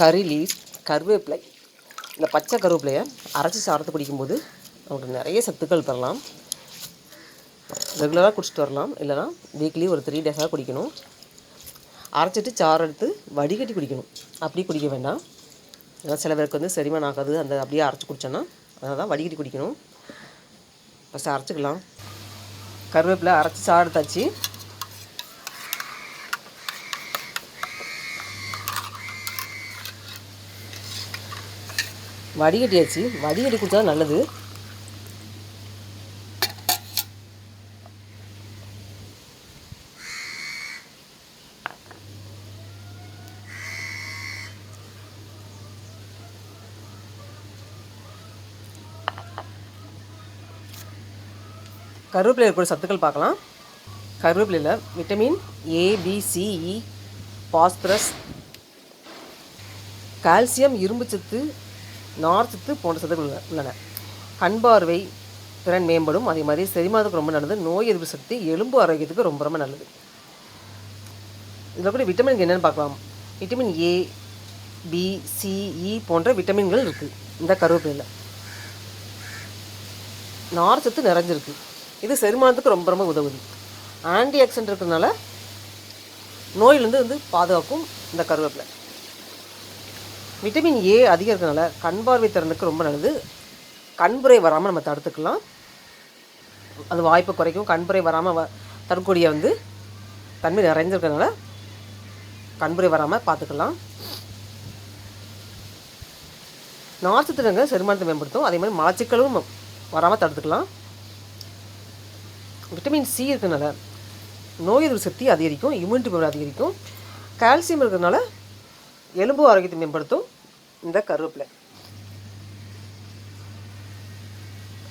கறி லீஸ் கருவேப்பிலை. இந்த பச்சை கருவேப்பிலையை அரைச்சி சாரத்தை குடிக்கும்போது நமக்கு நிறைய சத்துக்கள் பெறலாம். ரெகுலராக குடிச்சிட்டு வரலாம். இல்லைனா வீக்லி ஒரு த்ரீ டேஸாக குடிக்கணும். அரைச்சிட்டு சாறு எடுத்து வடிகட்டி குடிக்கணும். அப்படி குடிக்க வேண்டாம். ஏன்னா சில பேருக்கு வந்து செரிமானம் ஆகாது. அந்த அப்படியே அரைச்சி குடித்தோன்னா அதனால் தான் வடிகட்டி குடிக்கணும். ஃபஸ்ட்டு அரைச்சிக்கலாம். கருவேப்பிலை அரைச்சி சாறு தச்சு வடிகட்டியாச்சு வடிகட்டி குடித்தா நல்லது. கருவேப்பிலை இருக்கிற சத்துக்கள் பார்க்கலாம். கருவேப்பிலையில் vitamin A B C E phosphorus calcium இரும்புச்சத்து நார்ச்சத்து போன்ற சத்துக்கள் உள்ள- உள்ளன. கண் பார்வை திறன் மேம்படும். அதே மாதிரி செரிமானத்துக்கு ரொம்ப நல்லது. நோய் எதிர்ப்பு சக்தி எலும்பு ஆரோக்கியத்துக்கு ரொம்ப ரொம்ப நல்லது. இதில் கூட விட்டமின் என்னென்னு பார்க்கலாம். விட்டமின் ஏ பி சிஇ போன்ற விட்டமின்கள் இருக்குது இந்த கருவேப்பிலையில் நார்ச்சத்து சத்து நிறைஞ்சிருக்கு. இது செரிமானத்துக்கு ரொம்ப ரொம்ப உதவுது. ஆன்டி ஆக்சிடென்ட் இருக்கிறதுனால நோயிலேருந்து வந்து பாதுகாக்கும் இந்த கருவேப்பிலை. விட்டமின் ஏ அதிகம் இருக்கிறனால கண் பார்வை திறனுக்கு ரொம்ப நல்லது. கண்புரை வராமல் நம்ம தடுத்துக்கலாம். அது வாய்ப்பை குறைக்கும். கண்புரை வராமல் வ தடுக்கூடிய வந்து தன்மை நிறைஞ்சிருக்கனால கண்புரை வராமல் பார்த்துக்கலாம். நார்ச்சத்துங்க செரிமானத்தை மேம்படுத்தும். அதே மாதிரி மலச்சிக்கலும் வராமல் தடுத்துக்கலாம். விட்டமின் சி இருக்கிறனால நோய் எதிர்ப்பு சக்தி அதிகரிக்கும். இம்யூனிட்டி பவர் அதிகரிக்கும். கால்சியம் இருக்கிறதுனால எலும்பு ஆரோக்கியத்தை மேம்படுத்தும். இந்த கருவேப்பிலை.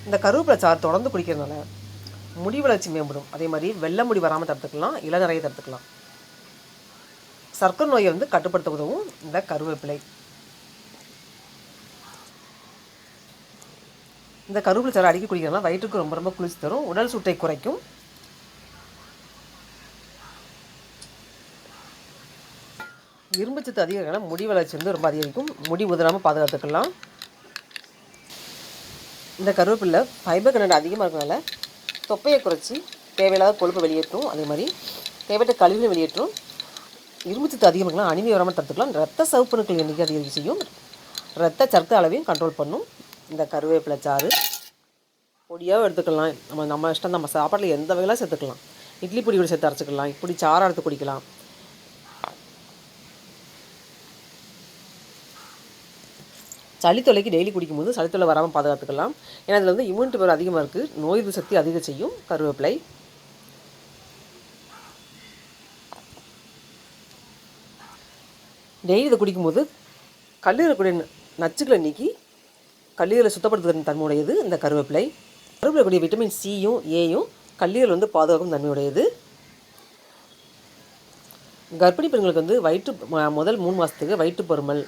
இந்த கருவேப்பிலை சாறு தொடர்ந்து குடிக்கிறதுனால முடி வளர்ச்சி மேம்படும். அதே மாதிரி வெள்ளை முடி வராமல் தடுத்துக்கலாம் இளநரையை தடுத்துக்கலாம். சர்க்கரை நோயை வந்து கட்டுப்படுத்த உதவும் இந்த கருவேப்பிலை. இந்த கருவேப்பிலை சாறு அடிக்க குடிக்கிறதுனால வயிற்றுக்கு ரொம்ப ரொம்ப குளிர்ச்சி தரும் உடல் சூட்டை குறைக்கும். இரும்புச்சத்து அதிகம் இருக்கனால முடி வளர்ச்சி வந்து ரொம்ப அதிகரிக்கும். முடி உதிராமல் பாதுகாத்துக்கலாம். இந்த கருவேப்பிலை ஃபைபர் கண்டென்ட் அதிகமாக இருக்கனால தொப்பையை குறைச்சி தேவையில்லாத கொழுப்பை வெளியேற்றும். அதே மாதிரி தேவையற்ற கழிவுகளை வெளியேற்றும். இரும்புச்சத்து அதிகம் இருக்கலாம் அனிமை வராமல் தடுத்துக்கலாம். ரத்த சவுப்பணுக்கள் எண்ணிக்கை அதிகரிக்க செய்யும். ரத்த சர்க்கரை அளவையும் கண்ட்ரோல் பண்ணும். இந்த கருவேப்பிலை சாறு பொடியாகவும் எடுத்துக்கலாம். நம்ம நம்ம இஷ்டம் நம்ம சாப்பாட்டில் எந்த வகையிலாம் சேர்த்துக்கலாம். இட்லி பொடி கூட சேர்த்து அரைச்சிக்கலாம். இப்படி சாறை எடுத்து குடிக்கலாம். சளி தொலைக்கு டெய்லி குடிக்கும்போது சளி தொலை வராமல் பாதுகாத்துக்கலாம். ஏன்னா அதில் வந்து இம்யூனிட்டி பவர் அதிகமாக இருக்குது நோய் எதிர்ப்பு சக்தி அதிக செய்யும். கருவேப்பிலை. டெய்லி இதை குடிக்கும்போது கல்லீரல் கூடிய நச்சுக்களை நீக்கி கல்லீரலை சுத்தப்படுத்துகிற தன்மையுடையது இந்த கருவேப்பிலை. கருவேப்பிலை கூடிய விட்டமின் சியும் ஏயும் கல்லீரல் வந்து பாதுகாக்கும் தன்மையுடையது. கர்ப்பிணி பெண்களுக்கு வந்து வயிற்று முதல் மூணு மாதத்துக்கு வயிற்று பருமல்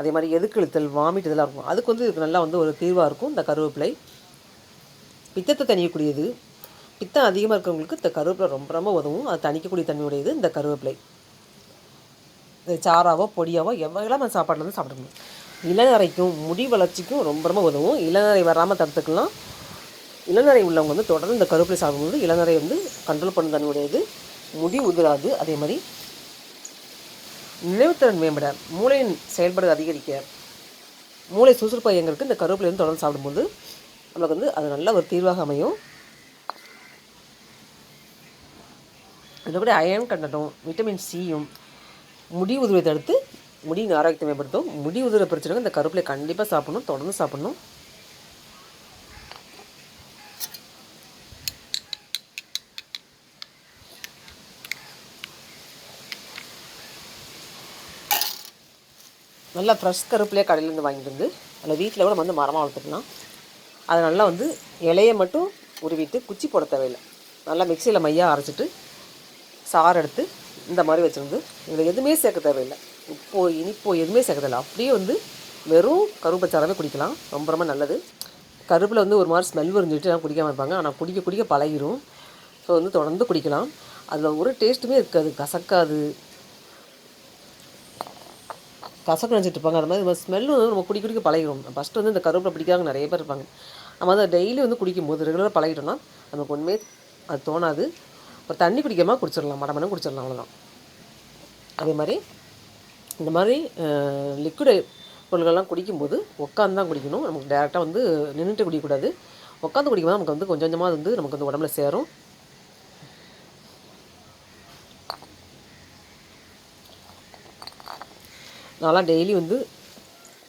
அதே மாதிரி எதுக்கெழுத்தல் வாமிட் இதெல்லாம் இருக்கும். அதுக்கு வந்து இதுக்கு நல்லா வந்து ஒரு தீர்வாக இருக்கும். இந்த கருவேப்பிலை. பித்தத்தை தணியக்கூடியது. பித்தம் அதிகமாக இருக்கிறவங்களுக்கு இந்த கருவேப்பிலை ரொம்ப ரொம்ப உதவும். அது தணிக்கக்கூடிய தன்மையுடையது இந்த கருவேப்பிலை. இது சாராவோ பொடியாவோ எவ்வளோ சாப்பாட்டில் வந்து சாப்பிட முடியும். இளநரைக்கும் முடி வளர்ச்சிக்கும் ரொம்ப ரொம்ப உதவும். இளநரை வராமல் தடுத்துக்கலாம். இளநரை உள்ளவங்க வந்து தொடர்ந்து இந்த கருவேப்பிலை சாப்பிடும்போது இளநரை வந்து கண்ட்ரோல் பண்ண தன்மையுடையது. முடி உதிராது. அதே மாதிரி நினைவுத்திறன் மேம்பட மூளையின் செயல்பாடு அதிகரிக்க மூளை சுறுசுறுப்பாக இயங்கிறதுக்கு இந்த கருவேப்பிலை வந்து தொடர்ந்து சாப்பிடும்போது நம்மளுக்கு வந்து அது நல்ல ஒரு தீர்வாக அமையும். இதில் அயன் கண்டனும் விட்டமின் சியும் முடி உதிரை தடுத்து முடியின் ஆரோக்கியத்தை மேம்படுத்தும். முடி உதிர பிரச்சனைக்கு இந்த கருவேப்பிலை கண்டிப்பாக சாப்பிடணும் தொடர்ந்து சாப்பிடணும். நல்லா ஃப்ரெஷ் கருப்பிலே கடையிலேருந்து வாங்கிட்டு வந்து அதில் வீட்டில் கூட வந்து மரமாக வளர்த்துக்கலாம் அதை நல்லா வந்து இலையை மட்டும் உருவிட்டு குச்சி போட தேவையில்லை. நல்லா மிக்சியில் மையாக அரைச்சிட்டு சாறு எடுத்து இந்த மாதிரி வச்சுருந்து இதில் எதுவுமே சேர்க்க தேவையில்லை. உப்போ இனிப்போ எதுவுமே சேர்க்க தேவையில்லை. அப்படியே வந்து வெறும் கருவேப்பிலை குடிக்கலாம். ரொம்ப ரொம்ப நல்லது. கருப்பில் வந்து ஒரு மாதிரி ஸ்மெல் வருஞ்சிட்டு நான் குடிக்காமல் இருப்பாங்க. ஆனால் குடிக்க குடிக்க பழகிரும். ஸோ வந்து தொடர்ந்து குடிக்கலாம். அதில் ஒரு டேஸ்ட்டுமே இருக்காது. கசக்காது. கசக்கு நினச்சிட்டு இருப்பாங்க. அது மாதிரி ஸ்மெல் வந்து நம்ம குடி குடிக்க பழகிடும் ஃபஸ்ட்டு வந்து இந்த கருவேப்பிலை பிடிக்காங்க நிறைய பேர் இருப்பாங்க. நம்ம அதை டெய்லி வந்து குடிக்கும்போது ரெகுலராக பழகிட்டோம்னா நமக்கு ஒன்றுமே அது தோணாது. ஒரு தண்ணி குடிக்காமல் குடிச்சிடலாம். மடமடம் குடிச்சிடலாம். அவ்வளோதான் அதே மாதிரி இந்த மாதிரி லிக்விட் பொருள்கள்லாம் குடிக்கும்போது உட்காந்து தான் குடிக்கணும். நமக்கு டேரெக்டாக வந்து நின்றுட்டு குடிக்கக்கூடாது. உட்காந்து குடிக்கும்போது நமக்கு வந்து கொஞ்சம் கொஞ்சமாக வந்து நமக்கு வந்து உடம்புல சேரும். நான்லாம் டெய்லி வந்து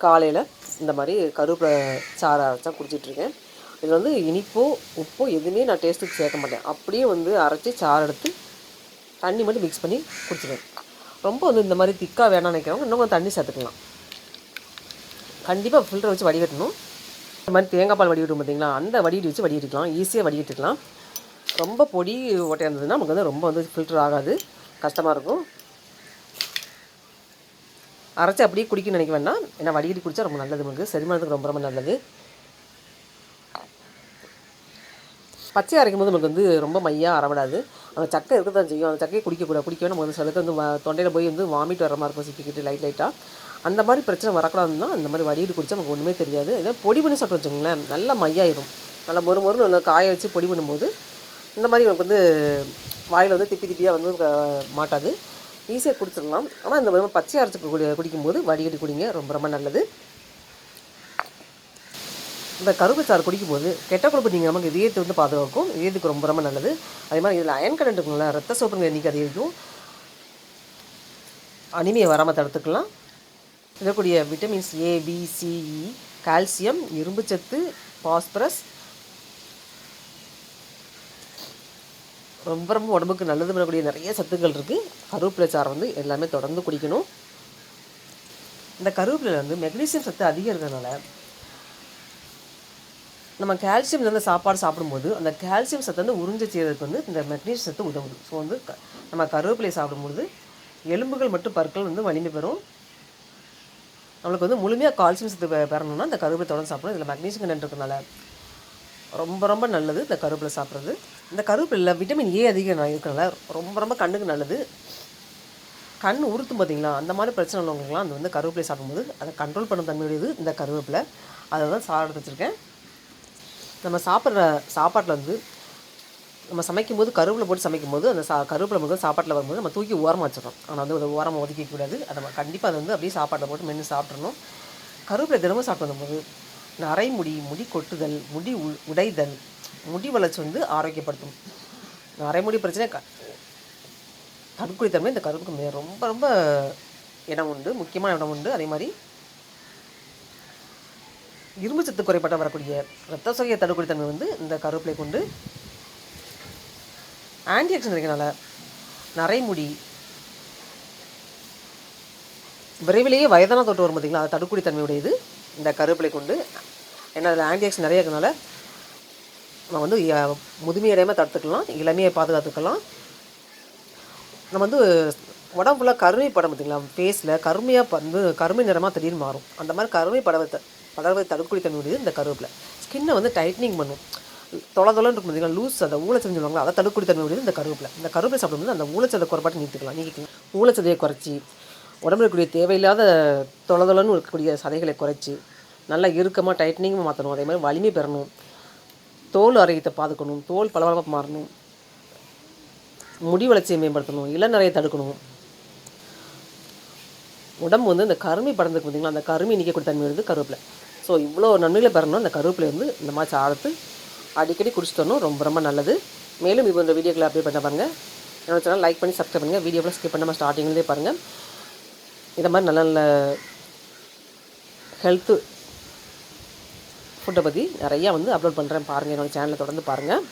காலையில் இந்த மாதிரி கருவேப்பிலை சாறை அரைச்சா குடிச்சிட்ருக்கேன். இதில் வந்து இனிப்போ உப்போ எதுவுமே நான் டேஸ்ட்டுக்கு சேர்க்க மாட்டேன். அப்படியே வந்து அரைச்சி சாறு எடுத்து தண்ணி மட்டும் மிக்ஸ் பண்ணி குடிச்சிடுவேன் ரொம்ப வந்து இந்த மாதிரி திக்காக வேணாம்னு நினைக்கிறவங்க இன்னும் கொஞ்சம் தண்ணி சேர்த்துக்கலாம். கண்டிப்பாக ஃபில்டரை வச்சு வடிகட்டணும். இந்த மாதிரி தேங்காய் பால் வடிகட்டும் பார்த்தீங்களா அந்த வடிகட்டி வச்சு வடிகட்டிக்கலாம். ஈஸியாக வடிகட்டிக்கலாம். ரொம்ப பொடி ஓட்டையாக இருந்ததுன்னா நமக்கு வந்து ரொம்ப வந்து ஃபில்டர் ஆகாது. கஷ்டமாக இருக்கும். அரைச்சி அப்படியே குடிக்கணும்னு நினைக்க வேண்டாம். ஏன்னா வடிகட்டி குடித்தா ரொம்ப நல்லது உங்களுக்கு. செரிமானத்துக்கு ரொம்ப ரொம்ப நல்லது. பச்சையாக அரைக்கும் போது நமக்கு வந்து ரொம்ப மையாக அறவிடாது அந்த சக்கை இருக்க தான் செய்யும். அந்த சக்கையை குடிக்கக்கூடாது குடிக்கவே நம்ம வந்து சிலருக்கு வந்து தொண்டையில் போய் வந்து வாமிட் வர மாதிரி இருக்கும். சிக்கிக்கிட்டு லைட் லைட்டாக அந்த மாதிரி பிரச்சனை வரக்கூடாதுன்னா அந்த மாதிரி வடிகட்டி குடித்தா நமக்கு ஒன்றுமே தெரியாது. இதை பொடி பண்ணி சாப்பிட்டு வச்சுங்களேன் நல்லா மையாயிடும் நல்லா மொறு மொறு நல்லா காய வச்சு பொடி பண்ணும்போது இந்த மாதிரி நமக்கு வந்து வாயில் வந்து திப்பி திப்பியாக வந்து மாட்டாது. ஈஸியாக குடிச்சிடலாம். ஆனால் இந்த மாதிரி பச்சை அரைச்சி குடி குடிக்கும்போது வடிகட்டி குடிங்க. ரொம்ப ரொம்ப நல்லது. இந்த கருப்பு சாறு குடிக்கும்போது கெட்ட கொழுப்பு நீங்கள் நமக்கு இதயத்தை வந்து பாதுகாக்கும். இதயத்துக்கு ரொம்ப ரொம்ப நல்லது. அதே மாதிரி இதில் அயன் கடன் இருக்குங்களா ரத்த சோப்புங்க எண்ணிக்கை அதிகரிக்கும். அனிமையை வராமல் தடுத்துக்கலாம். இருக்கக்கூடிய vitamins A B C E calcium இரும்புச்சத்து பாஸ்பரஸ் ரொம்ப ரொம்ப உடம்புக்கு நல்லது பண்ணக்கூடிய நிறைய சத்துக்கள் இருக்குது கருவேப்பிலை சாறை வந்து எல்லாமே தொடர்ந்து குடிக்கணும். இந்த கருவேப்பிலையில் வந்து மெக்னீசியம் சத்து அதிகம் இருக்கிறதுனால நம்ம கால்சியம் இருந்த சாப்பாடு சாப்பிடும்போது அந்த கால்சியம் சத்து வந்து உறிஞ்ச செய்யறதுக்கு வந்து இந்த மெக்னீசியம் சத்து உதவுது. ஸோ வந்து நம்ம கருவேப்பிலை சாப்பிடும்போது எலும்புகள் மற்றும் பற்கள் வந்து வலிமை பெறும். நம்மளுக்கு வந்து முழுமையாக கால்சியம் சத்து பெறணும்னா இந்த கருவேப்பிலை தொடர்ந்து சாப்பிடணும். இதில் மெக்னீசியம் கண்டென்ட் இருக்கிறனால ரொம்ப ரொம்ப நல்லது இந்த கருவேப்பிலை சாப்பிட்றது. இந்த கருவேப்பிலையில் விட்டமின் ஏ அதிகம் இருக்கிறனால ரொம்ப ரொம்ப கண்ணுக்கு நல்லது. கண் உறுத்தும் பார்த்தீங்களா அந்த மாதிரி பிரச்சனை உள்ளவங்களுக்குலாம் அந்த வந்து கருவேப்பிலை சாப்பிடும்போது அதை கண்ட்ரோல் பண்ண தன்மையுடையது இந்த கருவேப்பிலை. அதை தான் சாப்பிட வச்சுருக்கேன். நம்ம சாப்பிட்ற சாப்பாட்டில் வந்து நம்ம சமைக்கும்போது கருவேப்பிலை போட்டு சமைக்கும்போது அந்த சா கருவேப்பிலை முதல் சாப்பாட்டில் வரும்போது நம்ம தூக்கி ஓரமாக வச்சிடணும். ஆனால் வந்து அதை ஓரமாக ஒதுக்கிக்கூடாது அதை நம்ம கண்டிப்பாக அதை வந்து அப்படியே சாப்பாட்டில் போட்டு மென்று சாப்பிட்றணும் கருவேப்பிலை தினமும் சாப்பிட்டு வந்தபோது நரைமுடி முடி கொட்டுதல் முடி உடைதல் முடி வளர்ச்சி வந்து ஆரோக்கியப்படுத்தும். நரைமுடி பிரச்சனை க தடுக்குடித்தன்மை இந்த கருவுக்கு ரொம்ப ரொம்ப இடம் உண்டு முக்கியமான இடம் உண்டு. அதே மாதிரி இரும்பு சத்து குறைபாட்ட வரக்கூடிய ரத்த சோகையை தடுக்குடித்தன்மை வந்து இந்த கருவேப்பிலை கொண்டு. ஆன்டி ஆக்சிடென்ட் நரைமுடி விரைவிலேயே வயதான தொட்டு வரும் பார்த்திங்களா அது தடுக்குடி தன்மையுடையது. இந்த கருவேப்பிலை கொண்டு. ஏன்னா அதில் ஆன்டிஆக்ஸ் நிறைய இருக்கிறதுனால நம்ம வந்து முதுமையடையாமல் தடுத்துக்கலாம். இளமையை பாதுகாத்துக்கலாம். நம்ம வந்து உடம்பு ஃபுல்லாக கருமை படம் பார்த்திங்களா ஃபேஸில் கருமையாக வந்து கருமை நிறமாக திடீர்னு மாறும். அந்த மாதிரி கருமை படத்தை படவை தடுப்புக்குடி தன்மை இந்த கருவேப்பிலை. ஸ்கின்னை வந்து டைட்னிங் பண்ணும். தொலை தொலைன்னு இருக்கும் பார்த்தீங்கன்னா லூஸ் அதை ஊழச்சது சொல்லுவாங்க அதை தடுக்குடி தன்மை உடையது இந்த கருவேப்பிலை. இந்த கருவேப்பிலை சாப்பிடும்போது அந்த ஊழச்சதை குறைபாட்டு நீக்கிக்கலாம் நீக்கிக்கலாம். ஊழச்சதையை குறைச்சி உடம்புல இருக்கக்கூடிய தேவையில்லாத தொலை தொலைன்னு இருக்கக்கூடிய சதைகளை குறைச்சி நல்லா இறுக்கமாக டைட்னிங்கும் மாற்றணும் அதே மாதிரி வலிமை பெறணும். தோல் ஆரோக்கியத்தை பார்த்துக்கணும் தோல் பளபளப்பாக மாறணும். முடி வளர்ச்சியை மேம்படுத்தணும். இளநறையை தடுக்கணும். உடம்பு வந்து இந்த கருமை படந்துக்கு பார்த்திங்களா? அந்த கருமை நிற்கக்கூடிய தன்மை வந்து கருவேப்பிலை. ஸோ இவ்வளோ நன்மைகளை பெறணும். அந்த கருவேப்பிலை வந்து இந்த மாதிரி சாரத்து அடிக்கடி குடிச்சிட்டு ரொம்ப ரொம்ப நல்லது. மேலும் இப்போ இந்த வீடியோக்களை அப்டேட் பண்ண பாருங்கள் என்னோட சேனல் லைக் பண்ணி சப்ஸ்கிரைப் பண்ணுங்கள் வீடியோவில் ஸ்கிப் பண்ணாமல் ஸ்டார்டிங்லேயே பாருங்கள் இந்த மாதிரி நல்ல நல்ல ஹெல்த்து ஃபுட்டை பற்றி நிறையா வந்து அப்லோட் பண்ணுறேன் பாருங்கள் என்னோடய சேனலை தொடர்ந்து பாருங்கள்